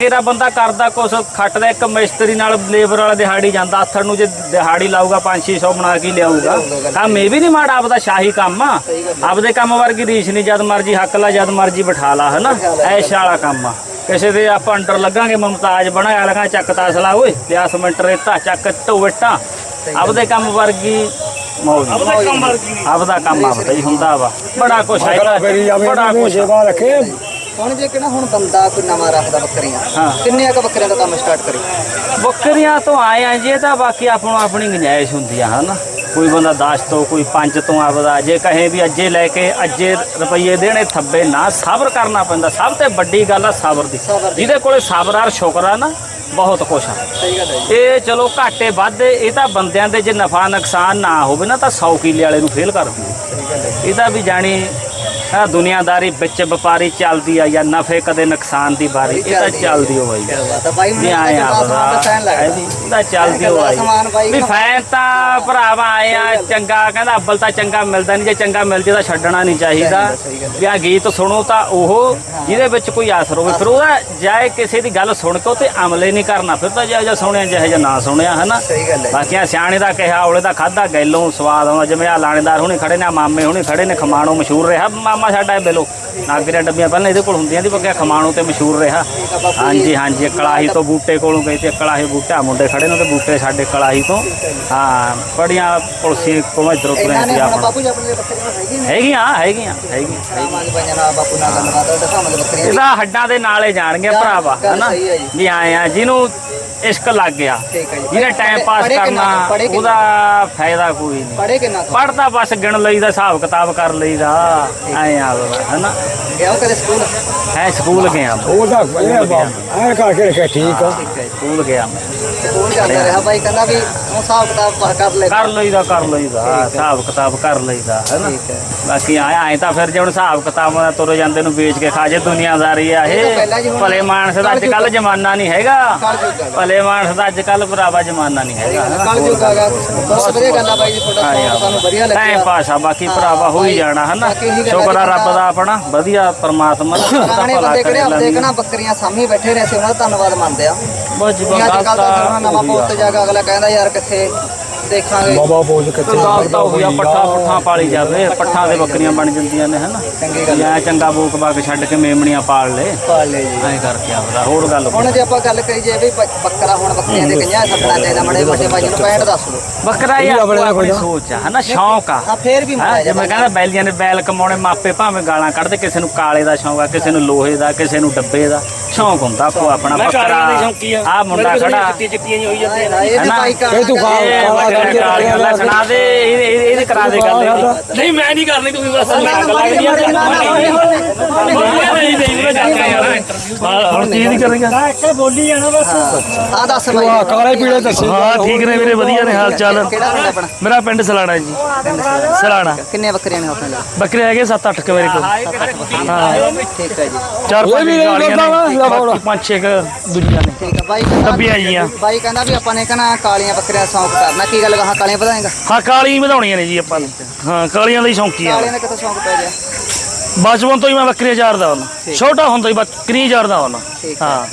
ਤੇਰਾ ਬੰਦਾ ਕਰਦਾ ਕੁਛ ਖੱਟਦਾ ਇੱਕ ਮਿਸਤਰੀ ਨਾਲ ਲੇਬਰ ਵਾਲਾ ਦਿਹਾੜੀ ਜਾਂਦਾ ਆਥਣ ਨੂੰ ਜੇ ਦਿਹਾੜੀ ਲਾਊਗਾ 5-600 ਬਣਾ ਕੇ ਲਿਆਊਗਾ। ਕੰਮ ਇਹ ਵੀ ਨਹੀਂ ਮਾੜਾ ਆਪਦਾ ਸ਼ਾਹੀ ਕੰਮ ਆ। ਆਪਦੇ ਕੰਮ ਵਰਗੀ ਰੀਸ ਨਹੀਂ ਜਦ ਮਰਜ਼ੀ ਹੱਕ ਲਾ ਜਦ ਮਰਜ਼ੀ ਬਿਠਾ ਲਾ ਹਨਾ? ਐਸ਼ ਵਾਲਾ ਕੰਮ ਆ। ਕਿਸੇ ਦੇ ਆਪਾਂ ਅੰਡਰ ਲੱਗਾਂਗੇ ਮਮਤਾਜ ਬਣਾਇਆ ਲਗਾ ਚੱਕ ਤਾਸਲਾ ਓਏ ਲਿਆ ਸਮੈਂਟ ਰੇਤਾ ਚੱਕ ਟੋਵਟਾ ਆਪਦੇ ਕੰਮ ਵਰਗੀ ਮੌਜ ਆਪਦਾ ਕੰਮ ਵਰਗੀ ਆਪਦਾ ਕੰਮ ਆਪਦਾ ਹੀ ਹੁੰਦਾ ਵਾ। ਬੜਾ ਕੁਛ ਹੈ ਬੜਾ ਕੁਛ। ਸੇਵਾ ਰੱਖੇ। ਹੁਣ ਜੇ ਕਿਹੜਾ ਹੁਣ ਬੰਦਾ ਕੋਈ ਨਵਾਂ ਰੱਖਦਾ ਬੱਕਰੀਆਂ ਹਾਂ। ਕਿੰਨੇ ਕ ਬੱਕਰੀਆਂ ਦਾ ਕੰਮ ਸਟਾਰਟ ਕਰੇ? ਬੱਕਰੀਆਂ ਤੋਂ ਆਏ ਆ ਜੇ ਤਾਂ ਬਾਕੀ ਆਪਾਂ ਨੂੰ ਆਪਣੀ ਗੁੰਜਾਇਸ਼ ਹੁੰਦੀ ਆ ਹਨਾ? ਕੋਈ ਬੰਦਾ 10 ਤੋਂ ਕੋਈ 5 ਤੋਂ ਆਪਦਾ ਜੇ ਕਹੇ ਵੀ ਅੱਜੇ ਲੈ ਕੇ ਅੱਜੇ ਰੁਪਈਏ ਦੇਣੇ ਥੱਬੇ ਨਾ ਸਬਰ ਕਰਨਾ ਪੈਂਦਾ। ਸਭ ਤੋਂ ਵੱਡੀ ਗੱਲ ਆ ਸਬਰ ਦੀ। ਦੀ। ਜਿਹਦੇ ਕੋਲੇ ਸਬਰ ਆ ਸ਼ੁਕਰ ਆ ਨਾ ਬਹੁਤ ਕੁਛ ਆ। ਇਹ ਚਲੋ ਘਾਟੇ ਵਾਧੇ ਇਹ ਤਾਂ ਬੰਦਿਆਂ ਦੇ ਜੇ ਨਫਾ ਨੁਕਸਾਨ ਨਾ ਹੋਵੇ ਨਾ ਤਾਂ 100 ਕਿੱਲੇ ਵਾਲੇ ਨੂੰ ਫੇਲ ਕਰ ਦਿੰਦੇ ਇਹ ਤਾਂ ਵੀ ਜਾਣੀ ਆ ਦੁਨੀਆਦਾਰੀ ਵਿੱਚ ਵਪਾਰੀ ਚੱਲਦੀ ਆ ਜਾਂ ਨਫੇ ਕਦੇ ਨੁਕਸਾਨ ਦੀ ਬਾਰੀ ਇਹ ਤਾਂ ਚੱਲਦੀ ਹੋਈ ਆ। ਬਾਈ ਵੀ ਮੈਨੂੰ ਆਏ ਆ ਤਾਂ ਸਮਾਨ ਦਾ ਫੈਨ ਲੱਗਦਾ ਇਹਦਾ ਚੱਲਦੀ ਹੋ ਆਈ ਸਮਾਨ ਬਾਈ ਵੀ ਫੈਨ ਤਾਂ ਭਰਾਵਾ ਆਏ ਆ ਚੰਗਾ ਕਹਿੰਦਾ ਅੱਬਲ ਤਾਂ ਚੰਗਾ ਮਿਲਦਾ ਨਹੀਂ ਜੇ ਚੰਗਾ ਮਿਲ ਜੇ ਤਾਂ ਛੱਡਣਾ ਨਹੀਂ ਚਾਹੀਦਾ। ਵੀ ਆ ਗੀਤ ਸੁਣੋ ਤਾਂ ਉਹ ਜਿਹਦੇ ਵਿੱਚ ਕੋਈ ਅਸਰ ਹੋਵੇ। ਫਿਰ ਉਹਦਾ ਜਾਏ ਕਿਸੇ ਦੀ ਗੱਲ ਸੁਣ ਕੇ ਤੇ ਅਮਲੇ ਨਹੀਂ ਕਰਨਾ। ਫਿਰ ਤਾਂ ਜਿਹੋ ਜਿਹਾ ਸੁਣਿਆ ਜਿਹੋ ਜਿਹਾ ਨਾ ਸੁਣਿਆ ਹਨਾ? ਬਾਕੀ ਆ ਸਿਆਣੇ ਦਾ ਕਿਹਾ ਔਲੇ ਦਾ ਖਾਦਾ ਗੈਲੋਂ ਸਵਾਦ ਆਉਂਦਾ। ਜਿਵੇਂ ਆ ਲਾਣੇਦਾਰ ਹੁਣੇ ਖੜੇ ਨੇ ਮਾਮੇ ਹੁਣੇ ਖੜੇ ਨੇ ਖਮਾਣੋ ਮਸ਼ਹੂਰ ਰਿਹਾ। ਮਾਮਾ ਸਾਡਾ ਇਹ ਬੇਲੋ। ਨਾਗਰਿਆ ਡੱਬੀਆਂ ਪਹਿਲਾਂ ਇਹਦੇ ਕੋਲ ਹੁੰਦੀਆਂ ਦੀ ਬੱਕਿਆ ਖਮਾਣੋ ਤੇ ਮਸ਼ਹੂਰ ਰਿਹਾ। ਹਾਂਜੀ ਹਾਂਜੀ ਕਲਾਹੀ ਤੋਂ ਬੂਟੇ ਕੋਲੋਂ ਗਏ ਤੇ ਕਲਾਹੀ ਬੂਟਾ ਮੁੰਡੇ ਖੜੇ ਨੇ ਤੇ ਬੂਟੇ ਸਾਡੇ ਕਲਾਹੀ ਤੋਂ। ਹਾਂ ਬੜੀਆਂ ਪੁਲਸੀ ਕੋਲੋਂ ਇਧਰੋਂ ਤੁਰੇ ਸੀ ਆਪਣੇ। ਹੈਗੀਆਂ ਹੈਗੀਆਂ ਹੈਗੀਆਂ। ਇਹਦਾ ਹੱਡਾਂ ਦੇ ਨਾਲੇ ਜਾਣਗੇ ਭਰਾਵਾ ਹਨਾ। ਵੀ ਆਏ ਆ ਜਿਹਨੂੰ ਇਸ਼ਕ ਲੱਗ ਗਿਆ। ਜਿਹਨੇ ਟਾਈਮ ਪਾਸ ਕਰਨਾ? ਉਹਦਾ ਫਾਇਦਾ ਕੋਈ ਨਹੀਂ? ਪੜਦਾ ਬਸ ਗਿਣ ਲਈਦਾ ਹਿਸਾਬ ਕਿਤਾਬ ਕਰ ਲਈਦਾ। ਐ ਆ ਹਨਾ? ਗਿਆ ਉਹ ਕਦੇ ਸਕੂਲ? ਐ ਸਕੂਲ ਗਿਆ ਮੈਂ, ਉਹ ਤਾਂ ਇਹ ਬਾਪ। ਐ ਕਰਕੇ ਰੱਖਿਆ ਠੀਕ ਆ। ਹੈ ਸਕੂਲ ਗਿਆ ਮੈਂ। ਸਕੂਲ ਜਾਂਦਾ ਰਿਹਾ ਬਾਈ ਕਹਿੰਦਾ ਵੀ ਉਹ ਹਿਸਾਬ ਕਿਤਾਬ ਕਰ ਲੈ। ਕਰ ਲਈਦਾ ਕਰ ਲਈਦਾ ਹਿਸਾਬ ਕਿਤਾਬ ਕਰ ਲਈਦਾ ਹੈਨਾ? ਹੈ ਬਾਕੀ ਆਏ ਆਏ ਤਾਂ ਫਿਰ ਜੇ ਹੁਣ ਹਿਸਾਬ ਕਿਤਾਬ ਨਾਲ ਤੁਰ ਜਾਂਦੇ ਨੂੰ ਵੇਚ ਕੇ ਖਾਜੇ ਦੁਨੀਆਦਾਰੀ ਆ ਇਹ। ਭਲੇ ਮਾਨਸ ਦਾ ਅੱਜ ਕੱਲ ਜ਼ਮਾਨਾ ਨਹੀਂ ਹੈਗਾ। ਭਲੇ ਮਾਨਸ ਦਾ ਅੱਜ ਕੱਲ ਭਰਾਵਾ ਜ਼ਮਾਨਾ ਨਹੀਂ ਹੈਗਾ। ਕੱਲ ਜੁਗਾ ਗਾ ਬਹੁਤ ਵਧੀਆ ਗੱਲ ਆ ਬਾਈ ਜੀ ਤੁਹਾਡਾ ਸਾਨੂੰ ਵਧੀਆ ਟਾਈਮ ਲੱਗਿਆ ਪਾਸ ਆ ਬਾਕੀ ਭਰਾਵਾ ਹੋ ਹੀ ਜਾਣਾ ਹਨਾ? ਗੱਲ ਸ਼ੁਕਰ ਆ ਰੱਬ ਦਾ ਆਪਣਾ ਵਧੀਆ ਪਰਮਾਤਮਾ ਦਾ ਪੁਰਾਣੇ ਭਲਾ ਬੰਦੇ ਕਰੇ ਕਹਣਾ ਬੱਕਰੀਆਂ ਸਾਹਮਣੇ ਬੈਠੇ ਰਹੇ ਸੀ ਉਹਨਾਂ ਦਾ ਧੰਨਵਾਦ ਮੰਨਦੇ ਆ। ਬਸ ਜੀ ਅੱਜ ਕੱਲ ਨਵਾਂ ਪੋਸਟ ਜਾਗਾ ਅਗਲਾ ਕਹਿੰਦਾ ਯਾਰ ਕਿੱਥੇ ਦੇਖਾਂਗੇ। ਬਾਬਾ ਬੋਲ ਕਿੱਥੇ ਗਾਲ ਤਾਂ ਹੋ। ਗਿਆ ਪੱਠਾ ਪੁੱਠਾ ਪਾਲੀ ਜਾਵੇ ਪੱਠਾ ਦੇ ਬੱਕਰੀਆਂ ਬਣ ਜਾਂਦੀਆਂ ਨੇ ਹਨਾ? ਚੰਗੀ ਗੱਲ ਜਾਂ ਚੰਗਾ ਬੋਕ ਬਾਕ ਛੱਡ ਕੇ ਮੇਮਣੀਆਂ ਪਾਲ ਲੈ। ਪਾਲ ਲੈ ਜੀ। ਐਂ ਕਰਕੇ ਆਪਦਾ ਹੋਰ ਗੱਲ ਹੁਣ ਜੇ ਆਪਾਂ ਗੱਲ ਕਰੀ ਜੇ ਵੀ ਬ- ਬੱਕਰਾ ਹੁਣ ਬੱਕਰੀਆਂ ਦੇ ਕਈਆਂ ਛੱਡਣਾ ਚਾਹੀਦਾ ਮੜੇ ਵੱਡੇ ਭਾਈ ਨੂੰ ਪੈਂਟ ਦੱਸ ਦਿਓ ਬੱਕਰਾ ਇਹ ਆਪਣੀ ਆਪਣੀ ਸੋਚ ਆ ਹਨਾ? ਸ਼ੌਂਕ ਆ। ਹਾਂ ਫੇਰ ਵੀ ਕਹਿੰਦਾ ਬੈਲੀਆਂ ਨੇ ਬੈਲ ਕਮਾਉਣੇ ਮਾਪੇ ਭਾਵੇਂ ਗਾਲਾਂ ਕੱਢਦੇ ਕਿਸੇ ਨੂੰ ਕਾਲੇ ਦਾ ਸ਼ੌਂਕ ਆ ਕਿਸੇ ਨੂੰ ਲੋਹੇ ਦਾ ਕਿਸੇ ਨੂੰ ਡੱਬੇ ਦਾ। ਸ਼ੌਂਕ ਹੁੰਦਾ ਆਪੋ ਆਪਣਾ ਬੱਕਰਾ। ਆ। ਮੁੰਡਾ ਖੜਾ। ਇਹ ਤੂੰ ਕਾਲਾ ਬੱਕਰਾ ਕਰਕੇ ਕਾਲੀ ਰੱਖਿਆ ਗੱਲਾਂ ਸੁਣਾ ਦੇ ਇਹ- ਇਹ- ਇਹਦੇ ਕਰਾ ਦੇ ਗੱਲ ਇਹਦੀ। ਨਹੀਂ ਮੈਂ ਨਹੀਂ ਕਰਨੀ ਤੁਸੀਂ ਬਸ ਨਾ, ਨਾ, ਅੱਗ ਲੱਗਦੀ ਆ ਤੇ ਨਾ, ਨਾ, ਨਾ, ਨਹੀਂ ਨਹੀਂ ਮੈਂ ਜਾ ਕੇ ਯਾਰ ਹੁਣ ਕੀ ਨਹੀਂ ਕਰੇਗਾ? ਹਾਂ ਦੱਸ ਭਾਈ ਆ ਕਾਲੇ ਪੀਲੇ ਦੱਸੇ। ਹਾਂ ਠੀਕ ਨੇ ਵੀਰੇ ਵਧੀਆ ਨੇ ਹਾਲ ਚਾਲ। ਕਿਹੜਾ ਪਿੰਡ ਆਪਣਾ? ਮੇਰਾ ਪਿੰਡ ਸਲਾਣਾ ਜੀ। ਸਲਾਣਾ। ਕਿੰਨੇ ਬੱਕਰੀਆਂ ਨੇ ਆਪਣੇ ਲਈ? ਬੱਕਰੇ ਹੈਗੇ 7-8 ਕ ਮੇਰੇ ਕੋਲ। ਹਾਂ ਠੀਕ ਹੈ ਜੀ। ਚਾਰ ਪੰਜ ਵੀ ਨਹੀਂ ਗਾਲੀਆਂ ਨੇ। ਬਾਕੀ ਪੰਜ ਛੇ ਕੁ ਦੁਨੀਆ ਨੇ। ਠੀਕ ਹੈ ਬਾਈ ਕਹਿੰਦਾ ਡੱਬੀਆਂ ਜੀਆਂ ਬਾਈ ਕਹਿੰਦਾ ਵੀ ਆਪਾਂ ਨੇ ਕਹਣਾ ਕਾਲੀਆਂ ਬੱਕਰੀਆਂ ਸ਼ੌਂਕ ਕਰਨਾ ਕੀ ਗੱਲ ਕਹਾ ਕਾਲੀਆਂ ਵਧਾਏਗਾ। ਹਾਂ ਕਾਲੀਆਂ ਵਧਾਉਣੀਆਂ ਨੇ ਜੀ ਆਪਾਂ ਨੇ। ਹਾਂ ਕਾਲੀਆਂ ਦਾ ਹੀ ਸ਼ੌਂਕੀ ਆ। ਕਾਲੀਆਂ ਦਾ ਕਿੱਥੋਂ ਸ਼ੌਂਕ ਪੈ ਗਿਆ? ਬਚਪਨ ਤੋਂ ਹੀ ਮੈਂ ਬੱਕਰੀਆਂ ਚਾਰਦਾ ਹੁੰਦਾ ਛੋਟਾ ਹੁੰਦਾ ਹੀ ਬੱਕਰੀ ਚਾਰਦਾ ਹੈ। ਹਾਂ।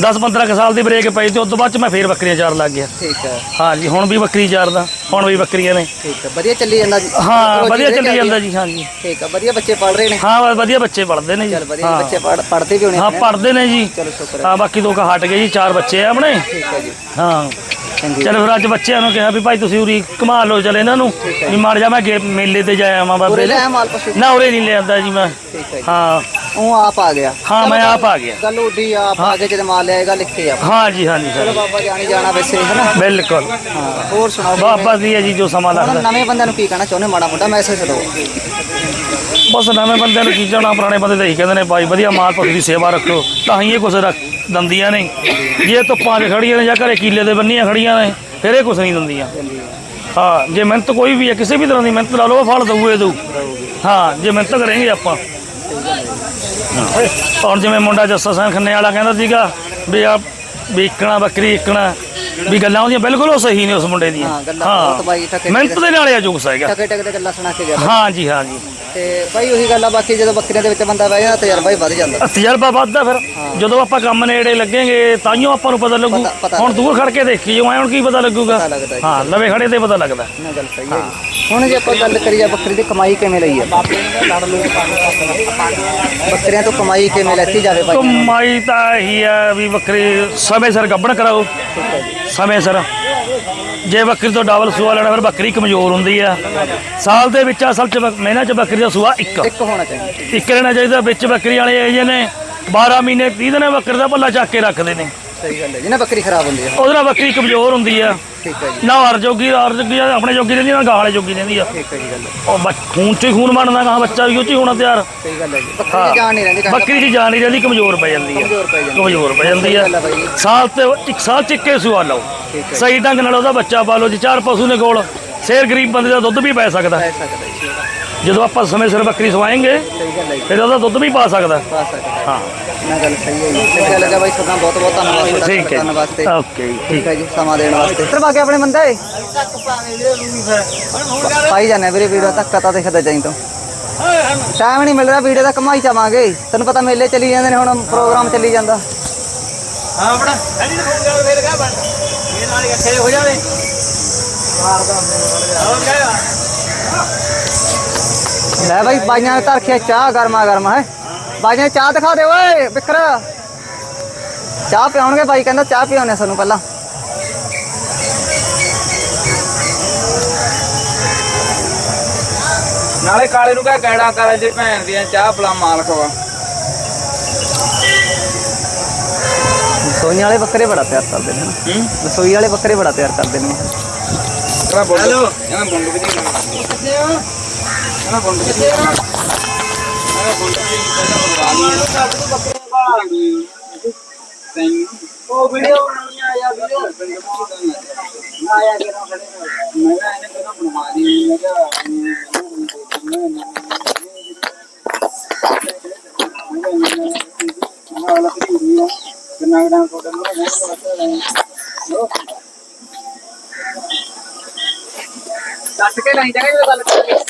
10-15 ਕੁ ਸਾਲ ਦੀ ਬ੍ਰੇਕ ਪਈ ਤੇ ਉਸ ਤੋਂ ਬਾਅਦ ਚ ਮੈਂ ਫੇਰ ਬੱਕਰੀਆਂ ਚਾਰਨ ਲੱਗ ਗਿਆ। ਠੀਕ ਹੈ। ਹਾਂ ਜੀ ਹੁਣ ਵੀ ਬੱਕਰੀ ਚਾਰਦਾ ਹੁਣ ਵੀ ਬੱਕਰੀਆਂ ਨੇ। ਠੀਕ ਹੈ ਵਧੀਆ ਚੱਲੀ ਜਾਂਦਾ ਜੀ। ਹਾਂ ਰੋਜੀ ਵਧੀਆ ਚੱਲੀ ਜਾਂਦਾ ਜੀ ਹਾਂ। ਜੀ ਠੀਕ ਹੈ ਵਧੀਆ ਬੱਚੇ ਪੜ ਰਹੇ ਨੇ। ਹਾਂ ਬਸ ਵਧੀਆ ਬੱਚੇ ਪੜ੍ਹਦੇ ਨੇ ਜੀ। ਚਲ ਵਧੀਆ ਹਾਂ। ਬੱਚੇ ਪੜ ਪੜਦੇ ਵੀ ਹੋਣੇ ਹਾਂ ਆਪਣੇ। ਪੜ੍ਹਦੇ ਨੇ ਜੀ। ਚਲੋ ਸ਼ੁਕਰ ਹੈ। ਹਾਂ ਬਾਕੀ ਦੋ ਕਾ ਹਟ ਗਏ ਜੀ ਚਾਰ ਬੱਚੇ ਆ ਆਪਣੇ। ਠੀਕ ਹੈ ਜੀ। ਹਾਂ। ਚੰਗੀ ਚਲ ਫਿਰ ਅੱਜ ਬੱਚਿਆਂ ਨੂੰ ਕਿਹਾ ਵੀ ਭਾਈ ਤੁਸੀਂ ਉਰੀ ਘੁਮਾ ਲਓ ਚਲ ਇਹਨਾਂ ਨੂੰ ਵੀ ਮਾਰ ਜਾ ਮੈਂ ਗੇ- ਮੇਲੇ ਤੇ ਜਾਇਆ ਆਵਾਂ ਬਾਬੇ ਪੂਰੇ ਦੇ। ਲੈ ਮਾਲ ਪਸ਼ੂ ਨਾ ਉਰੇ ਨਹੀਂ ਲਿਆਂਦਾ ਜੀ ਮੈਂ। ਠੀਕ ਹੈ ਜੀ। ਹਾਂ। ਉਹ ਆਪ ਆ ਗਿਆ। ਹਾਂ, ਮੈਂ ਗੱਲ- ਆਪ ਆ ਗਿਆ। ਗੱਲ ਉੱਡੀ ਆਪ ਆ ਕੇ ਜਦ ਮਾਲ ਲਿਆਏਗਾ ਲਿਖੇ ਆਪ ਹਾਂ ਜੀ ਹਾਂ ਜੀ ਚਲੋ ਸਰ ਬਾਬਾ ਜਾਣੀ ਜਾਣਾ ਵੈਸੇ ਹੈ ਨਾ? ਬਿਲਕੁਲ। ਹਾਂ ਹੋਰ ਸੁਣਾਓ ਬਾਬਾ ਹੈ ਜੀ ਜੋ ਸਮਾਂ ਲੱਗਦਾ। ਨਵੇਂ ਬੰਦਿਆਂ ਨੂੰ ਕੀ ਕਹਿਣਾ ਚਾਹੁੰਦੇ ਮਾੜਾ ਮੋਟਾ ਮੈਸੇਜ ਦਿਓ। ਬਸ ਨਵੇਂ ਬੰਦਿਆਂ ਨੂੰ ਕੀ ਜਾਣਾ? ਪੁਰਾਣੇ ਬੰਦੇ ਤਾਂ ਇਹੀ ਕਹਿੰਦੇ ਨੇ ਭਾਈ ਵਧੀਆ ਮਾਲ ਪਸ਼ੂ ਦੀ ਸੇਵਾ ਰੱਖੋ। ਤਾਂ ਹੀ ਇਹ ਕੁਛ ਰੱਖ ਦੰਦੀਆਂ ਨੇ। ਜੇ ਧੁੱਪਾਂ 'ਚ ਖੜੀਆਂ ਨੇ ਜਾਂ ਘਰੇ ਕੀਲੇ ਦੇ ਬੰਨੀਆਂ ਖੜੀਆਂ ਨੇ ਫਿਰ ਇਹ ਕੁਛ ਨਹੀਂ ਦਿੰਦੀਆਂ। ਹਾਂ ਜੇ ਮਿਹਨਤ ਕੋਈ ਵੀ ਹੈ ਕਿਸੇ ਵੀ ਤਰ੍ਹਾਂ ਦੀ ਮਿਹਨਤ ਲਾ ਲਓ ਉਹ ਫਲ ਦਊ ਇਹ ਦਊ। ਹਾਂ ਜੇ ਮਿਹਨਤ ਕਰਾਂਗੇ ਆਪਾਂ। ਹਾਂ। ਹੁਣ ਜਿਵੇਂ ਮੁੰਡਾ ਜੱਸਾ ਸਿੰਘ ਖੰਨੇ ਵਾਲਾ ਕਹਿੰਦਾ ਸੀਗਾ ਵੀ ਆ ਵੀ ਇੱਕਣਾ ਬੱਕਰੀ ਇੱਕਣਾ ਵੀ ਗੱਲਾਂ ਉਹਦੀਆਂ ਬਿਲਕੁਲ ਉਹ ਸਹੀ ਨੇ ਉਸ ਮੁੰਡੇ ਦੀਆਂ। ਹਾਂ, ਗੱਲਾਂ ਬਹੁਤ ਬਾਈ ਠੱਕੇ ਮਿਹਨਤ ਦੇ ਨਾਲ ਇਹ ਜੁਗਸ ਹੈਗਾ। ਟਕੇ ਟਕੇ ਤੇ ਗੱਲਾਂ ਸੁਣਾ ਕੇ ਗਿਆ। ਹਾਂ ਜੀ ਹਾਂ ਜੀ। ਤੇ ਬਾਈ ਉਹੀ ਗੱਲ ਆ ਬਾਕੀ ਜਦੋਂ ਬੱਕਰੀਆਂ ਦੇ ਵਿੱਚ ਬੰਦਾ ਬਹਿ ਜਾਂਦਾ ਤਜਰਬਾ ਹੀ ਵੱਧ ਜਾਂਦਾ। ਤਜਰਬਾ ਵੱਧਦਾ ਫਿਰ। ਜਦੋਂ ਆਪਾਂ ਕੰਮ ਨੇੜੇ ਲੱਗेंगे ਤਾਈਓ ਆਪਾਂ ਨੂੰ ਪਤਾ ਲੱਗੂ। ਹੁਣ ਦੂਰ ਖੜ ਕੇ ਦੇਖੀ ਜੋ ਐ ਹੁਣ ਕੀ ਪਤਾ ਲੱਗੂਗਾ। ਹਾਂ ਲਵੇ ਖੜੇ ਤੇ ਪਤਾ ਲੱਗਦਾ। ਨਾ ਗੱਲ ਸਹੀ ਹੈ ਜੀ। ਹੁਣ ਜੇ ਆਪਾਂ ਗੱਲ ਕਰੀਏ ਬੱਕਰੀ ਦੀ ਕਮਾਈ ਕਿਵੇਂ ਲਈ ਹੈ? ਬੱਕਰੀਆਂ ਤੋਂ ਕਮਾਈ ਕਿਵੇਂ ਲੈਤੀ ਜਾਵੇ ਭਾਈ? ਕਮਾਈ ਤਾਂ ਇਹੀ ਹੈ ਵੀ ਬੱਕਰੀ ਸਮੇਂ ਸਿਰ ਗੱਭਣ ਕਰਾਓ। ਸਮੇਂ ਸਿਰ। ਜੇ ਬੱਕਰੀ ਤੋਂ ਡਬਲ ਸੂਆ ਲੈਣਾ ਫਿਰ ਬੱਕਰੀ ਕਮਜ਼ੋਰ ਹੁੰਦੀ ਆ। ਸਾਲ ਦੇ ਵਿੱਚ ਅਸਲ ਚ ਮਹੀਨਾ ਚ ਬੱਕਰੀ ਦਾ ਸੂਆ ਇੱਕ। ਇੱਕ ਹੋਣਾ ਚਾਹੀਦਾ। ਇੱਕ ਰਹਿਣਾ ਚਾਹੀਦਾ ਵਿੱਚ ਬੱਕਰੀ ਵਾਲੇ ਇਹ ਜਿਹੇ ਨੇ 12 ਮਹੀਨੇ 30 ਦਿਨ ਬੱਕਰੀ ਦਾ ਭੱਲਾ ਚੱਕ ਕੇ ਰੱਖਦੇ ਨੇ। ਸਹੀ ਗੱਲ ਹੈ ਜਿਹਨਾਂ ਬੱਕਰੀ ਖਰਾਬ ਹੁੰਦੀ ਹੈ। ਉਹਦੇ ਨਾਲ ਬੱਕਰੀ ਕਮਜ਼ੋਰ ਹੁੰਦੀ ਆ। ਠੀਕ ਹੈ ਜੀ। ਨਾ ਹਰ ਜੋਗੀ ਹਰ ਜੋਗੀ ਆ, ਆਪਣੇ ਜੋਗੀ ਰਹਿੰਦੀ ਨਾ ਗਾਲੇ ਜੋਗੀ ਰਹਿੰਦੀ ਆ। ਠੀਕ ਹੈ ਜੀ ਗੱਲ ਉਹ ਬੱਚ- ਖੂਨ ਚ ਹੀ ਖੂਨ ਬਣਦਾ ਕਹਾ ਬੱਚਾ ਵੀ ਉਹ ਚ ਹੀ ਹੋਣਾ ਤਿਆਰ। ਸਹੀ ਗੱਲ ਹੈ ਜੀ। ਬੱਕਰੀ ਦੀ ਜਾਨ ਨਹੀਂ ਰਹਿੰਦੀ ਕਹਿੰਦਾ ਬੱਕਰੀ ਦੀ ਜਾਨ ਨਹੀਂ ਰਹਿੰਦੀ ਕਮਜ਼ੋਰ ਪੈ ਜਾਂਦੀ ਆ। ਕਮਜ਼ੋਰ ਪੈ ਜਾਂਦੀ ਕਮਜ਼ੋਰ ਪੈ ਜਾਂਦੀ ਆ। ਗੱਲ ਬਾਈ ਸਾਲ ਤੇ ਇੱਕ ਸਾਲ ਚ ਇੱਕੇ ਸੂਆ ਲਓ। ਠੀਕ ਹੈ ਸਹੀ ਢੰਗ ਨਾਲ ਉਹਦਾ ਬੱਚਾ ਪਾਲੋ ਜੇ ਚਾਰ ਪਸ਼ੂ ਨੇ ਕੋਲ ਸ਼ੇਰ ਗਰੀਬ ਬੰਦੇ ਦਾ ਦੁੱਧ ਵੀ ਪੈ ਸਕਦਾ। ਪੈ ਸਕਦਾ ਜੀ ਜਦੋਂ ਆਪਾਂ ਸਮੇਂ ਸਿਰ ਬੱਕਰੀ ਸਵਾਏਂਗੇ ਸਹੀ ਗੱਲ ਹੈ ਜੀ ਫਿਰ ਉਹਦਾ ਦੁੱਧ ਵੀ ਪਾ ਸਕਦਾ। ਪਾ ਸਕਦਾ। ਹਾਂ। ਨਾ ਗੱਲ ਸਹੀ ਹੈ ਜੀ। ਚੰਗਾ ਲੱਗਾ ਬਾਈ ਤੁਹਾਡਾ ਬਹੁਤ ਬਹੁਤ ਧੰਨਵਾਦ ਤੁਹਾਡਾ ਠੀਕ ਹੈ ਕਰਨ ਵਾਸਤੇ। ਓਕੇ ਜੀ, ਠੀਕ। ਹੈ ਜੀ ਸਮਾਂ ਦੇਣ ਵਾਸਤੇ। ਇੱਧਰ ਬਾਕੀ ਆਪਣੇ ਬੰਦੇ ਪਾਈ ਜਾਂਦੇ ਵੀਰੇ ਵੀਡੀਓ ਤੱਕ ਤਾਂ ਦੇਖਦਾ ਜਾਈ ਤੋਂ। ਟਾਈਮ ਨਹੀਂ ਮਿਲ ਰਿਹਾ ਵੀਡੀਓ ਦਾ ਕਮਾਈ ਚਾਵਾਂਗੇ। ਤੈਨੂੰ ਪਤਾ ਮੇਲੇ ਚੱਲੀ ਜਾਂਦੇ ਨੇ ਹੁਣ ਪ੍ਰੋਗਰਾਮ ਚੱਲੀ ਜਾਂਦਾ। ਲੈ ਬਾਈ ਬਾਈਆਂ ਨੇ ਧਰਖਿਆ ਚਾਹ ਗਰਮਾ ਗਰਮ ਹੈ। ਬਾਈਆਂ ਚਾਹ ਦਿਖਾ ਦੇ ਓਏ ਬਿਕਰ ਚਾਹ ਪਿਆਉਣਗੇ ਬਾਈ ਕਹਿੰਦਾ ਚਾਹ ਪਿਆਉਣੇ ਸਾਨੂੰ ਪਹਿਲਾਂ। ਨਾਲੇ ਕਾਲੇ ਨੂੰ ਕਹ ਕੈੜਾ ਕਰ ਜੇ ਭੈਣ ਦੀਆਂ ਚਾਹ ਪਲਾ ਮਾਲ ਖਵਾ ਰਸੋਈ ਵਾਲੇ ਬੱਕਰੇ ਬੜਾ ਪਿਆਰ ਕਰਦੇ ਨੇ ਹੂੰ? ਰਸੋਈ ਵਾਲੇ ਬੱਕਰੇ ਬੜਾ ਪਿਆਰ ਕਰਦੇ ਨੇ। ਹੈਲੋ। ਇਹਨਾਂ ਬੰਦੂਕ ਦੀ ਕਿੱਥੇ ਆ ਇਹਨਾਂ ਬੰਦੂਕ ਦੀ